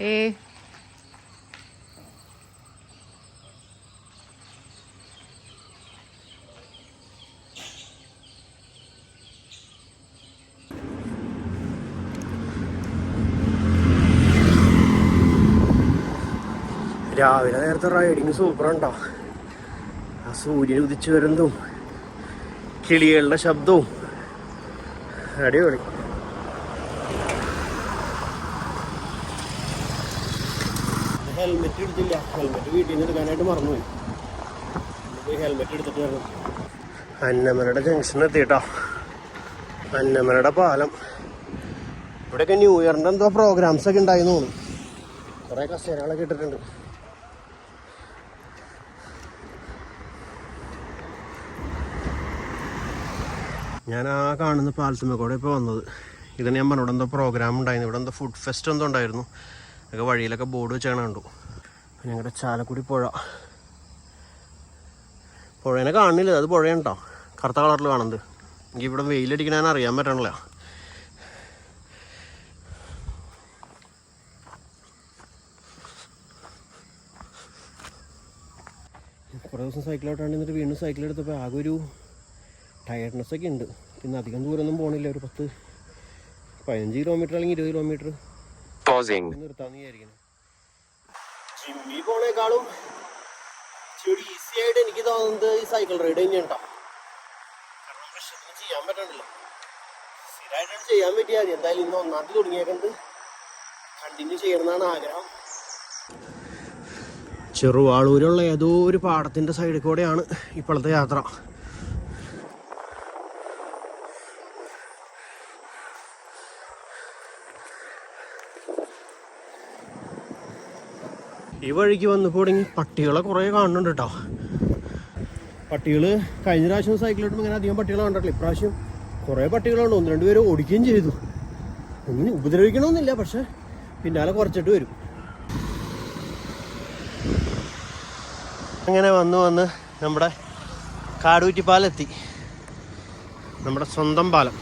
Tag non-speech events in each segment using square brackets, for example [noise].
ഏ. രാവിലെ നേരത്തെ റൈഡിങ് സൂപ്പറുണ്ടോ ആ സൂര്യൻ ഉദിച്ചു വരുന്നതും കിളികളുടെ ശബ്ദവും. അടിപൊളി. ഹെൽമെറ്റ് എടുത്തില്ല ഹെൽമെറ്റ് വീട്ടിൽ നിന്ന് എടുക്കാനായിട്ട് മറന്നുപോയി. പോയി ഹെൽമെറ്റ് എടുത്തിട്ട് വരണം അന്നമലയുടെ ജംഗ്ഷൻ എത്തിയിട്ടോ. അന്നമലയുടെ പാലം. ഇവിടെയൊക്കെ ന്യൂ ഇയറിന്റെ എന്തോ പ്രോഗ്രാംസ് ഒക്കെ ഉണ്ടായി തോന്നുന്നു. കുറേ കസേരകളൊക്കെ ഇട്ടിട്ടുണ്ട്. ഞാൻ ആ കാണുന്ന പാലത്തുമ്മ കൂടെ ഇപ്പോൾ വന്നത്. ഇതിന് ഞാൻ പറഞ്ഞു ഇവിടെ എന്തോ പ്രോഗ്രാം ഉണ്ടായിരുന്നു ഇവിടെ എന്തോ ഫുഡ് ഫെസ്റ്റ് എന്തോ ഉണ്ടായിരുന്നു. ഒക്കെ വഴിയിലൊക്കെ ബോർഡ് വെച്ചാണ് കണ്ടു. ഞങ്ങളുടെ ചാലക്കുടി പുഴ. പുഴേനെ കാണുന്നില്ല അത് പുഴയാണ് കേട്ടോ കറുത്ത കളറിൽ കാണുന്നത്. എനിക്ക് ഇവിടെ വെയിലടിക്കണേന്ന് അറിയാൻ പറ്റണില്ല. കുറേ ദിവസം സൈക്കിളോട്ടാണ് എന്നിട്ട് വീണ്ടും സൈക്കിൾ എടുത്തപ്പോൾ ആകെ ഒരു ടയർഡ്നെസ് ഒക്കെ ഉണ്ട്. പിന്നെ അധികം ദൂരമൊന്നും പോകണില്ല ഒരു പത്ത് പതിനഞ്ച് കിലോമീറ്റർ അല്ലെങ്കിൽ ഇരുപത് കിലോമീറ്റർ വിചാരിക്കണം ജിമ്മിൽ പോണേക്കാളും ഇച്ചിരി ഈസി ആയിട്ട് എനിക്ക് തോന്നുന്നത് ഈ സൈക്കിൾ റൈഡ് തന്നെയാണ് കേട്ടോ കാരണം ചെയ്യാൻ പറ്റണില്ല. സ്ഥിരമായിട്ടാണ് ചെയ്യാൻ പറ്റിയാൽ മതി എന്തായാലും ഇന്ന് ഒന്നാമത് തുടങ്ങിയേക്കുന്നത് കണ്ടിന്യൂ ചെയ്യണമെന്നാണ് ആഗ്രഹം. ചെറുവാളൂരുള്ള ഏതോ ഒരു പാടത്തിന്റെ സൈഡിൽ കൂടെയാണ് ഇപ്പോഴത്തെ യാത്ര. ഈ വഴിക്ക് വന്നു തുടങ്ങി പട്ടികളെ കുറേ കാണുന്നുണ്ട് കേട്ടോ പട്ടികൾ കഴിഞ്ഞ പ്രാവശ്യം സൈക്കിളിട്ടും ഇങ്ങനെ അധികം പട്ടികളെ കണ്ടിട്ടില്ല. ഇപ്രാവശ്യം കുറേ പട്ടികളുണ്ട് ഒന്ന് രണ്ട് പേര് ഓടിക്കുകയും ചെയ്തു. ഇങ്ങനെ ഉപദ്രവിക്കണമെന്നില്ല പക്ഷെ പിന്നാലെ കുറച്ചിട്ട് വരും. അങ്ങനെ വന്ന് വന്ന് നമ്മുടെ കാടൂറ്റി നമ്മുടെ സ്വന്തം പാലം.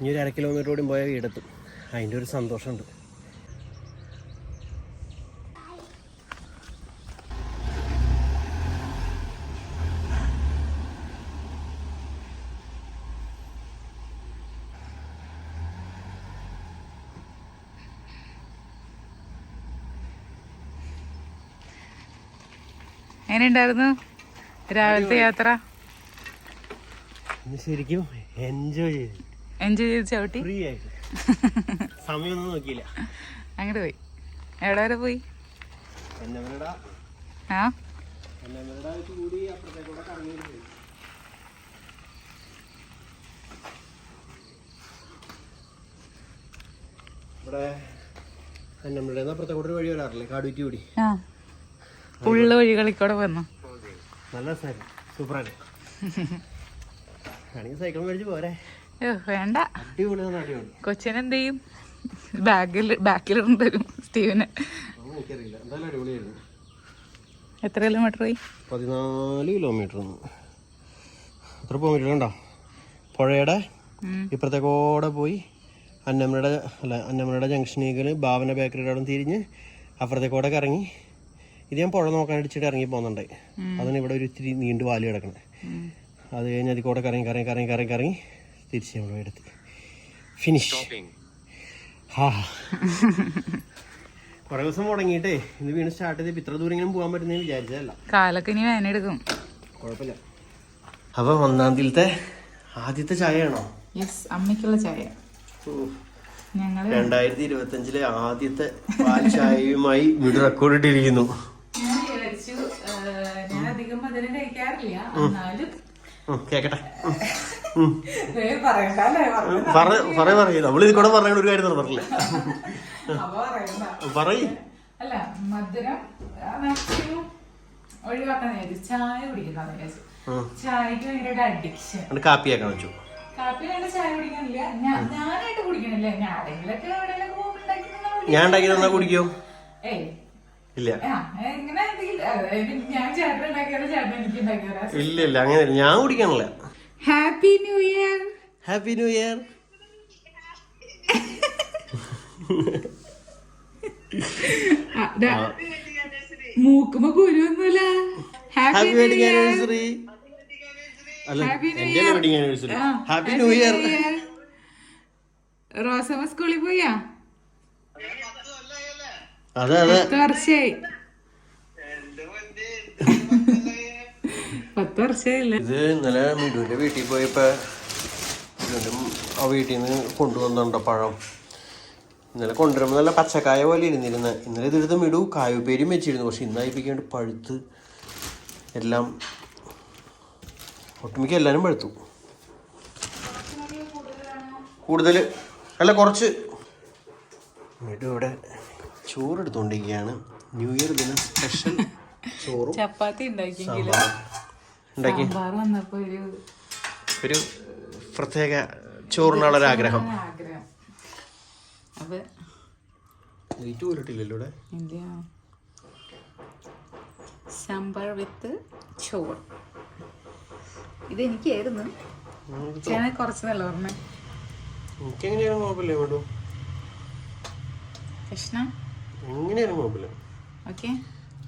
ഇനി ഒരു അര കിലോമീറ്റർ കൂടി പോയാൽ വീടെത്തും അതിന്റെ ഒരു സന്തോഷമുണ്ട്. എങ്ങനെയുണ്ടായിരുന്നു രാവിലത്തെ യാത്ര? ശരിക്കും എൻജോയ് ചെയ്തു. എൻജോയ് ചെയ്ത് ചവിട്ടി? ഫ്രീ ആയിട്ട്. സമയമൊന്നും നോക്കിയില്ല. അങ്ങോട്ട് പോയി. എവിടെ വരെ പോയി? ആ? ഒരു വഴി വരാറില്ലേ? കാടുറ്റി കൂടി. ഉള്ള വഴികളിൽ വന്നു. നല്ല സൂപ്പറാണ് ആണെങ്കിൽ സൈക്കിൾ മേടിച്ച് പോരെ. വേണ്ട. കൊച്ചിനെ കൊച്ചിനെന്ത് ചെയ്യും? ബാഗിൽ ബാക്കിൽ തരും സ്റ്റീവിന് എത്ര കിലോമീറ്റർ പോയി? പതിനാല് കിലോമീറ്റർ എത്ര കിലോമീറ്റർ ഉണ്ടോ പുഴയുടെ. ഇപ്പുറത്തേക്കോടെ പോയി അന്നമ്മയുടെ അല്ല അന്നമ്മയുടെ ജംഗ്ഷനിൽ ഭാവന ബേക്കറിയുടെ അവിടെ തിരിഞ്ഞ് അപ്പുറത്തേക്കോടെ ഇറങ്ങി ഇത് ഞാൻ പുഴ നോക്കാൻ അടിച്ചിട്ട് ഇറങ്ങി പോകുന്നുണ്ട് അതിന് ഇവിടെ ഒരു ഇത്തിരി നീണ്ടു വാലി കിടക്കണേ. അത് കഴിഞ്ഞ് അതിൽ കൂടെ കറങ്ങി കറങ്ങി കറങ്ങി കറങ്ങി കറങ്ങി. തിരിച്ച് നമ്മുടെ എടുത്ത് ഫിനിഷ്. ഹാ. [laughs] കുറേ ദിവസം മുടങ്ങിയിട്ടേ ഇന്ന് വീണ് സ്റ്റാർട്ട് ചെയ്ത് ഇത്ര ദൂരെങ്കിലും പോകാൻ പറ്റുന്ന വിചാരിച്ചതല്ല. കാലൊക്കെ ഇനി വേനെടുക്കും കുഴപ്പമില്ല അപ്പൊ ഒന്നാം തീയതിയിലത്തെ ആദ്യത്തെ ചായയാണോ? യെസ് അമ്മയ്ക്കുള്ള ചായ. രണ്ടായിരത്തി ഇരുപത്തി അഞ്ചിലെ ആദ്യത്തെ പാൽ ചായയുമായി വീട് റെക്കോർഡ് ഇട്ടിരിക്കുന്നു. ഞാൻ വിചാരിച്ചു ഞാൻ അധികം മധുരം കഴിക്കാറില്ല. എന്നാലും കേക്കട്ടെ. പറ പറയ നമ്മളിത് കൂടെ പറഞ്ഞ ഒരു കാര്യം പറഞ്ഞില്ല. പറയ്. അല്ല മധുരം മാക്സിമം ഒഴിവാക്കാൻ ചായ കുടിക്കുന്ന. ചായക്ക് ഭയങ്കര അഡിക്ഷൻ കാപ്പിയാക്കാൻ വെച്ചു. കാപ്പി വേണ്ട ചായ കുടിക്കാനില്ല. ഞാൻ ഞാനായിട്ട് കുടിക്കണില്ല. ഞാൻ ആരെങ്കിലൊക്കെ എവിടെയെങ്കിലും. ഞാൻ ഉണ്ടാക്കി തന്നാ കുടിക്കോ? ഏയ്. ഇല്ല. എങ്ങനെ ഞാൻ ചേട്ടൻ ഉണ്ടാക്കിയാലോ ചേട്ടൻ എനിക്ക് ഉണ്ടാക്കിയാലോ ഇല്ല ഇല്ല അങ്ങനെ ഞാൻ കുടിക്കാനില്ല happy new year happy new year. മൂക്കുമ്പോ കുരുവൊന്നുമില്ല ഹാപ്പി ഹാപ്പി വെഡിങ് ആനിവേഴ്സറി അല്ല Happy New എന്റെ wedding anniversary happy new year Rosamma സ്കൂളിൽ പോയാ? അതെ അതെ. പത്ത് പത്ത് വർഷമായില്ലേ ഇത് ഇന്നലെ മിടുവിന്റെ വീട്ടിൽ പോയപ്പോ മിടുവിന്റെ ആ വീട്ടിൽ നിന്ന് കൊണ്ടുവന്നുണ്ടോ പഴം. ഇന്നലെ കൊണ്ടുവരുമ്പോൾ നല്ല പച്ചക്കായ പോലെ ഇരുന്നിരുന്ന. ഇന്നലെ ഇതെടുത്ത് മിടു കായുപേരും വെച്ചിരുന്നു. പക്ഷെ ഇന്നായിപ്പിക്കാണ്ട് പഴുത്ത് എല്ലാം ഒട്ടുമിക്ക എല്ലാവരും പഴുത്തു. കൂടുതൽ അല്ല കുറച്ച്. മിടു ഇവിടെ ചോറെടുത്തുകൊണ്ടിരിക്കുകയാണ് ന്യൂ ഇയർ ദിനം സ്പെഷ്യൽ ചോറും ചപ്പാത്തി ഉണ്ടാക്കിയെങ്കിലും? സാമ്പാറും. ഉണ്ടാക്കി? ഒരു ഒരു പ്രത്യേക ചോറിനുള്ളൊരു ആഗ്രഹം ആഗ്രഹം. അപ്പൊ ലൈറ്റ് പോലിട്ടില്ലല്ലോ ഇവിടെ? സാമ്പാർ വിത്ത് ചോറ്. ഇത് എനിക്കായിരുന്നു കുറച്ച് നല്ല ഓർമ്മ എനിക്കെങ്ങനെയാലും കുഴപ്പമില്ല വേണ്ടു കൃഷ്ണ? എങ്ങനെയാലും കുഴപ്പമില്ല. ഓക്കെ.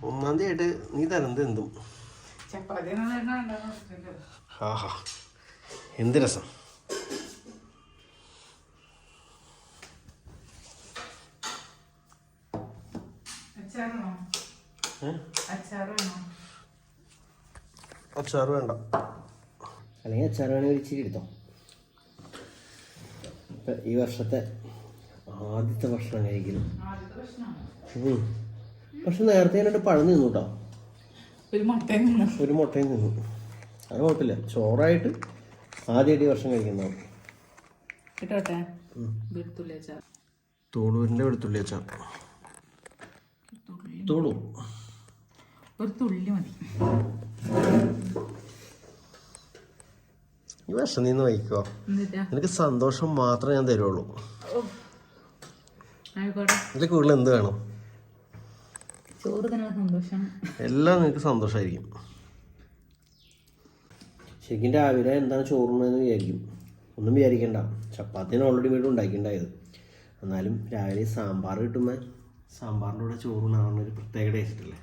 ഒന്നാം തീയതി ആയിട്ട് നീ തരുന്നത് എന്തും. ആഹാ. എന്ത് രസം. അച്ചാറ് വേണ്ട. അല്ലെങ്കിൽ അച്ചാറ് വേണമെങ്കിൽ ഇച്ചിരി എടുത്തോ. ഇപ്പം ഈ വർഷത്തെ ആദ്യത്തെ ഭക്ഷണം കഴിക്കുന്നു. പക്ഷെ നേരത്തെ ഞാനിട്ട് പഴം നിന്നു കേട്ടോ ഒരു മുട്ടയിൽ നിന്ന് ഒരു മുട്ടയും നിന്നു അത് കുഴപ്പമില്ല. ചോറായിട്ട് ഈ വർഷം കഴിക്കുന്നതാണ്. ഇട്ടോട്ടെ? വെളുത്തുള്ളി അച്ചാർ. തോളൂരിന്റെ വെളുത്തുള്ളി അച്ചാർ. തോളൂ ഒരു തുള്ളി മതി. ഈ വർഷം നിന്ന് വഹിക്കോ എനിക്ക് നിനക്ക് സന്തോഷം മാത്രമേ ഞാൻ തരുള്ളൂ. ഇതിൽ കൂടുതൽ എന്ത് വേണം? ചോറ് തന്നെ സന്തോഷം. എല്ലാം നിനക്ക് സന്തോഷമായിരിക്കും ശരിക്കും രാവിലെ എന്താണ് ചോറുണ്ടെന്ന് വിചാരിക്കും. ഒന്നും വിചാരിക്കണ്ട. ചപ്പാത്തിന് ഓൾറെഡി വീട്ടിൽ ഉണ്ടാക്കിയിട്ടുണ്ടായത്. എന്നാലും രാവിലെ സാമ്പാർ കിട്ടുമ്പോൾ സാമ്പാറിന്റെ കൂടെ ചോറുണ്ടാകുന്ന ഒരു പ്രത്യേക ടേസ്റ്റ് അല്ലേ?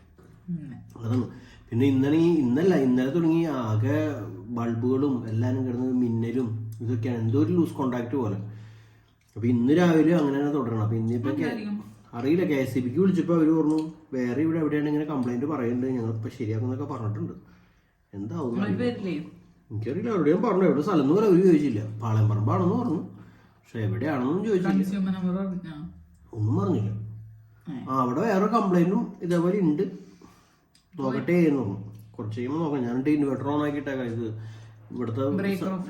അതാണ്. പിന്നെ ഇന്നലെ ഈ ഇന്നല്ല ഇന്നലെ തുടങ്ങി ആകെ ബൾബുകളും എല്ലാവരും കിടന്ന് മിന്നലും ഇതൊക്കെയാണ്. എന്തോ ഒരു ലൂസ് കോണ്ടാക്ട് പോലെ. അപ്പോൾ ഇന്ന് രാവിലെ അങ്ങനെ തന്നെ തുടരണം. അപ്പോൾ ഇന്നിപ്പോൾ അറിയില്ല കെ എസ് സി ബിക്ക് വിളിച്ചപ്പോൾ അവർ പറഞ്ഞു വേറെ ഇവിടെ എവിടെയാണ് ഇങ്ങനെ കംപ്ലൈന്റ് പറയുന്നുണ്ട് ഞങ്ങളിപ്പോൾ ശരിയാക്കുന്നൊക്കെ പറഞ്ഞിട്ടുണ്ട്. എന്താവും? എനിക്കറിയില്ല എവിടെയും പറഞ്ഞു. എവിടെ സ്ഥലം പോലെ അവർ ചോദിച്ചില്ല. പാളയംപറമ്പാണെന്ന് പറഞ്ഞു. പക്ഷെ എവിടെയാണെന്നും ചോദിച്ചില്ല. ഒന്നും പറഞ്ഞില്ല ആ അവിടെ വേറെ കംപ്ലൈന്റും ഇതേപോലെ ഉണ്ട്. നോക്കട്ടെ എന്ന് പറഞ്ഞു. കുറച്ച് കഴിയുമ്പോൾ നോക്കാം. ഞാൻ ഇൻവെർട്ടർ ഓൺ ആക്കിയിട്ടേക്കാം. ഇത് ഇവിടുത്തെ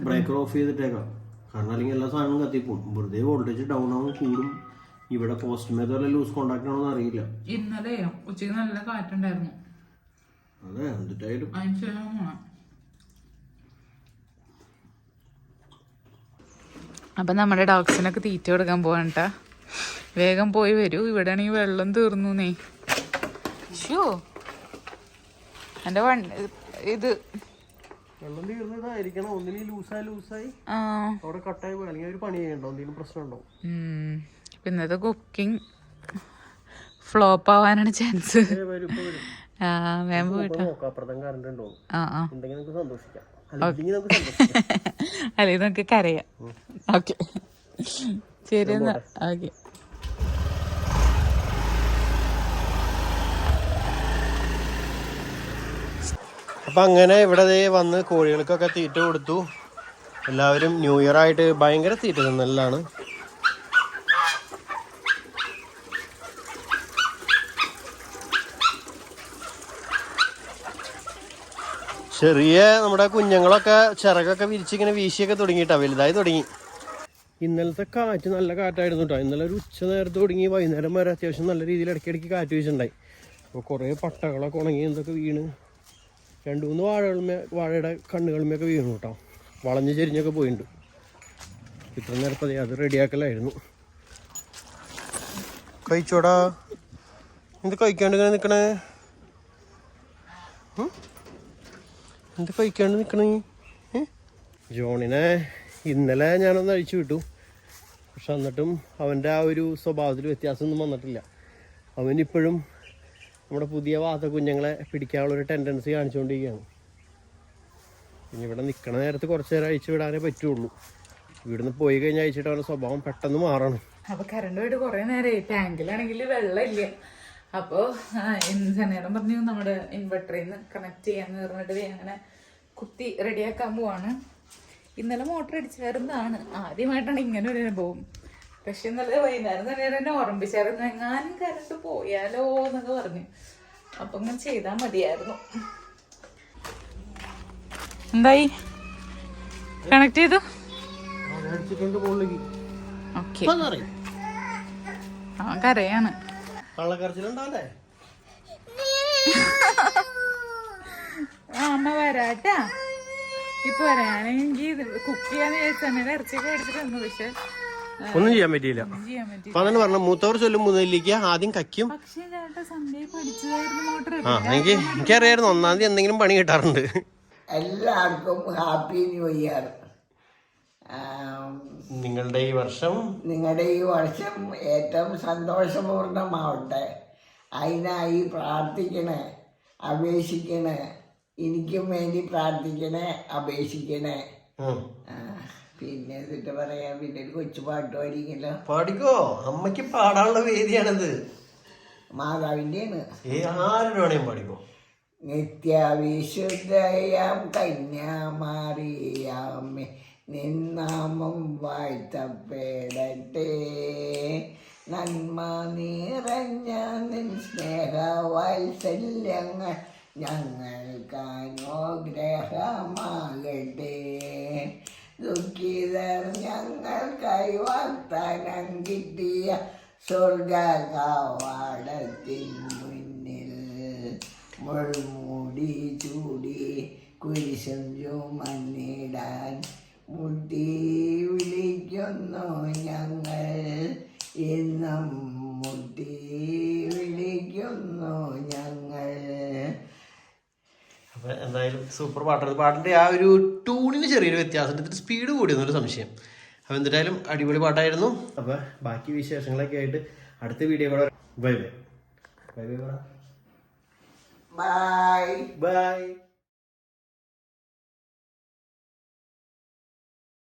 ബ്രേക്കർ ഓഫ് ചെയ്തിട്ടേക്കാം. കാരണം അല്ലെങ്കിൽ എല്ലാ സാധനവും കത്തിപ്പോവും. വെറുതെ വോൾട്ടേജ് ഡൗൺ ആവും കൂടും. ഇവിടെ പോസ്റ്റ് മേതല്ല ലൂസ് കോണ്ടാക്ട് ആണോന്ന് അറിയില്ല. ഇന്നലെ ഉച്ചയ്ക്ക് നല്ല കാറ്റുണ്ടായിരുന്നു. അതെ എന്തിട്ടായാലും പോണം അപ്പൊ നമ്മുടെ ഡോഗ്സിനൊക്കെ തീറ്റ കൊടുക്കാൻ പോകണ്ട വേഗം പോയി വരൂ. ഇവിടെ ആണെങ്കിൽ വെള്ളം തീർന്നു നീ ഷോ എന്റെ വണ്ടി ഇത് വെള്ളം തീർന്നതായിരിക്കണം. ഒന്നിനും ലൂസായി ലൂസായി. അവിടെ കട്ടായി പോയി. അല്ലെങ്കിൽ ഒരു പണി ചെയ്യണ്ടോ? എന്തെങ്കിലും പ്രശ്നം ഉണ്ടോ? ഉം. ഇപ്പൊ ഇന്നത്തെ കുക്കിംഗ് ഫ്ലോപ്പ് ആവാനാണ് ചാൻസ് വേഗം പോയിട്ട്. ആ [laughs] അല്ലെങ്കിൽ നമുക്ക് കരയാം. ഓക്കെ. ശരി എന്നാ. ഓക്കെ. അപ്പം അങ്ങനെ ഇവിടെ ദേ വന്ന് കോഴികൾക്കൊക്കെ തീറ്റ കൊടുത്തു. എല്ലാവരും ന്യൂ ഇയർ ആയിട്ട് ഭയങ്കര തീറ്റ തിന്നലാണ് ചെറിയ നമ്മുടെ കുഞ്ഞുങ്ങളൊക്കെ ചിറകൊക്കെ വിരിച്ചിങ്ങനെ വീശിയൊക്കെ തുടങ്ങിയിട്ടാ വലുതായി തുടങ്ങി. ഇന്നലത്തെ കാറ്റ് നല്ല കാറ്റായിരുന്നു കേട്ടോ. ഇന്നലെ ഒരു ഉച്ച നേരത്ത് തുടങ്ങി വൈകുന്നേരം വരെ അത്യാവശ്യം നല്ല രീതിയിൽ ഇടയ്ക്കിടയ്ക്ക് കാറ്റ് വീശുണ്ടായി അപ്പോൾ കുറേ പട്ടകളൊക്കെ ഉണങ്ങി എന്തൊക്കെ വീണ്. രണ്ട് മൂന്ന് വാഴകളുമേ വാഴയുടെ കണ്ണുകളുമൊക്കെ വീണു കേട്ടോ. വളഞ്ഞ് ചെരിഞ്ഞൊക്കെ പോയിട്ടുണ്ട് ഇത്ര നേരത്തെ അത് റെഡിയാക്കലായിരുന്നു. കഴിച്ചോടാ? എന്ത് കഴിക്കാണ്ട് ഇങ്ങനെ നിൽക്കണേ? എന്ത് കഴിക്കാണ്ട് നിൽക്കണേ ജോണിനെ ഇന്നലെ ഞാനൊന്ന് അഴിച്ചു വിട്ടു. പക്ഷെ എന്നിട്ടും അവന്റെ ആ ഒരു സ്വഭാവത്തിൽ വ്യത്യാസമൊന്നും വന്നിട്ടില്ല. അവനിപ്പോഴും നമ്മുടെ പുതിയ വാത്ത കുഞ്ഞുങ്ങളെ പിടിക്കാനുള്ളൊരു ടെൻഡൻസി കാണിച്ചുകൊണ്ടിരിക്കുകയാണ്. ഇനി ഇവിടെ നിൽക്കണ നേരത്ത് കുറച്ച് നേരം അഴിച്ചു വിടാനേ പറ്റുള്ളൂ. ഇവിടുന്ന് പോയി കഴിഞ്ഞാൽ അയച്ചിട്ട് അവന്റെ സ്വഭാവം പെട്ടെന്ന് മാറണം. അപ്പൊ കറണ്ട് പോയിട്ട് കുറെ നേരമായി ടാങ്കിലാണെങ്കിൽ വെള്ളമില്ല. അപ്പോ നേരം പറഞ്ഞു നമ്മുടെ ഇൻവെർട്ടറിൽ നിന്ന് കണക്ട് ചെയ്യാന്ന് പറഞ്ഞിട്ട് അങ്ങനെ കുത്തി റെഡിയാക്കാൻ പോവാണ്. ഇന്നലെ മോട്ടർ അടിച്ചായിരുന്നതാണ് ആദ്യമായിട്ടാണ് ഇങ്ങനെ ഒരു അനുഭവം. പക്ഷെ ഇന്നലെ വൈകുന്നേരം തന്നെ എന്നെ ഓർമ്മിച്ചായിരുന്നു എങ്ങാനും കറണ്ട് പോയാലോ എന്നൊക്കെ പറഞ്ഞു. അപ്പൊ ഇങ്ങനെ ചെയ്താൽ മതിയായിരുന്നു. എന്തായി? കണക്ട് ചെയ്തു? അവൻ കരയാണ്. കള്ളക്കരച്ചിലുണ്ടാവണ്ടേ ആ, അമ്മ വരാട്ടാ. ഇപ്പൊ വരാണെങ്കിൽ കുക്ക് ചെയ്യാന്ന് വിചാരിച്ചാൽ ഇറച്ചിയൊക്കെ മേടിച്ചിട്ട് വന്നു പക്ഷെ ഒന്നും ചെയ്യാൻ പറ്റിയില്ല. അതാണ് പറഞ്ഞ മൂത്തവർ ചൊല്ലും മുതലിലേക്ക് ആദ്യം കക്കും പക്ഷെ ചേട്ടാ സൺഡേ പഠിച്ചതായിരുന്നു മോട്ടർ ആ എനിക്ക് എനിക്കറിയായിരുന്നു ഒന്നാം തീയതി എന്തെങ്കിലും പണി കിട്ടാറുണ്ട്. എല്ലാവർക്കും ഹാപ്പി ന്യൂ ഇയർ. നിങ്ങളുടെ ഈ വർഷം നിങ്ങളുടെ ഈ വർഷം ഏറ്റവും സന്തോഷപൂർണമാവട്ടെ. അതിനായി പ്രാർത്ഥിക്കണേ അപേക്ഷിക്കണേ എനിക്കും വേണ്ടി പ്രാർത്ഥിക്കണേ അപേക്ഷിക്കണേ. പിന്നെ എന്നിട്ട് പറയാം പിന്നെ ഒരു കൊച്ചു പാട്ട് പാടിക്കല്ലോ പാടിക്കോ? അമ്മയ്ക്ക് പാടാനുള്ള വേദിയാണത്. മാതാവിന്റെയാണ്. ഏ പാടിക്കോ? നിത്യവിശുദ്ധയാം കന്യാമാറിയാമേ നിന്നാമം വാഴ്ത്തപ്പെടട്ടെ നന്മ നിറഞ്ഞ നിൻ സ്നേഹവാത്സല്യങ്ങൾ ഞങ്ങൾക്ക് അനുഗ്രഹമാകട്ടെ ദുഃഖിതർ ഞങ്ങൾക്കായി വാഗ്ദാനം കിട്ടിയ സ്വർഗ കവാടത്തിൻ മുന്നിൽ മുൾമൂടി ചൂടി കുരിശം ചുമന്നിടാൻ മുട്ടി വിളിക്കുന്നു ഞങ്ങൾ. ഇന്നും മുട്ടി വിളിക്കുന്നു ഞങ്ങൾ. അപ്പോൾ എന്തായാലും സൂപ്പർ പാട്ടാണ്. പാട്ടിന്റെ ആ ഒരു ട്യൂണിന് ചെറിയൊരു വ്യത്യാസം ഇതിന്റെ സ്പീഡ് കൂടിയെന്നൊരു സംശയം. അപ്പൊ എന്തായാലും അടിപൊളി പാട്ടായിരുന്നു. അപ്പൊ ബാക്കി വിശേഷങ്ങളൊക്കെ ആയിട്ട് അടുത്ത വീഡിയോ കൂടെ bye bye bye bye bye bye